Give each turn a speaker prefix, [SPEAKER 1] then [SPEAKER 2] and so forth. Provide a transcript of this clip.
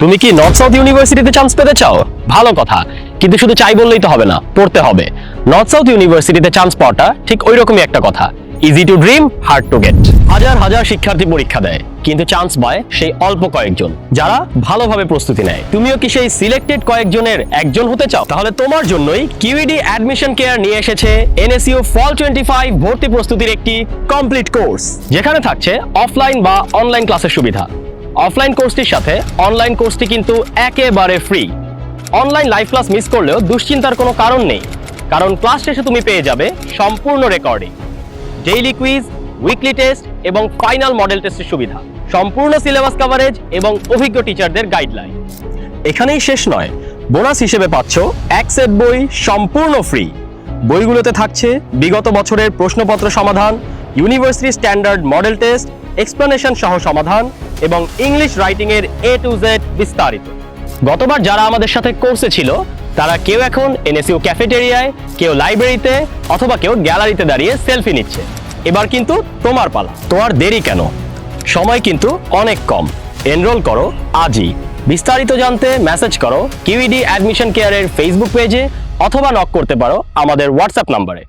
[SPEAKER 1] তুমি কি north south ইউনিভার্সিটিতে চান্স পেতে চাও? ভালো কথা। কিন্তু শুধু চাই বললেই তো হবে না, পড়তে হবে। নর্থ সাউথ ইউনিভার্সিটিতে চান্স পাওয়াটা ঠিক ওই রকমই একটা কথা। Easy to dream hard to get হাজার হাজার শিক্ষার্থী পরীক্ষা দেয়, কিন্তু চান্স পায় সেই অল্প কয়েকজন, যারা ভালোভাবে প্রস্তুতি নেয়। তুমিও কি সেই সিলেক্টেড কয়েকজনের একজন হতে চাও? তাহলে তোমার জন্যই কিউইডি অ্যাডমিশন কেয়ার নিয়ে এসেছে এনএসইউ ফল টোয়েন্টি ফাইভ ভর্তি প্রস্তুতির একটি কমপ্লিট কোর্স যেখানে থাকছে অফলাইন বা অনলাইন ক্লাসের সুবিধা। অফলাইন কোর্সটির সাথে অনলাইন কোর্সটি কিন্তু একেবারে free online live class miss করলেও দুশ্চিন্তার কোনো কারণ নেই। কারণ ক্লাস শেষে তুমি পেয়ে যাবে সম্পূর্ণ recording daily quiz weekly test এবং ফাইনাল মডেল টেস্টের সুবিধা, সম্পূর্ণ সিলেবাস কভারেজ এবং অভিজ্ঞ টিচারদের গাইডলাইন এখানেই শেষ নয় বোনাস হিসেবে পাচ্ছ এক সেট বই সম্পূর্ণ ফ্রি বইগুলোতে থাকছে বিগত বছরের প্রশ্নপত্র সমাধান university standard model test explanation সহ সমাধান এবং ইংলিশ রাইটিং এর এ টু জেড বিস্তারিত। গতবার যারা আমাদের সাথে কোর্সে ছিল, তারা কেউ এখন এনএসইউ ক্যাফেটেরিয়ায় কেউ লাইব্রেরিতে অথবা কেউ গ্যালারিতে দাঁড়িয়ে সেলফি নিচ্ছে। এবার কিন্তু তোমার পালা। তোমার দেরি কেন? সময় কিন্তু অনেক কম। এনরোল করো আজই। বিস্তারিত জানতে মেসেজ করো কিউইডি অ্যাডমিশন কেয়ারের ফেসবুক পেজে অথবা নক করতে পারো আমাদের হোয়াটসঅ্যাপ নম্বরে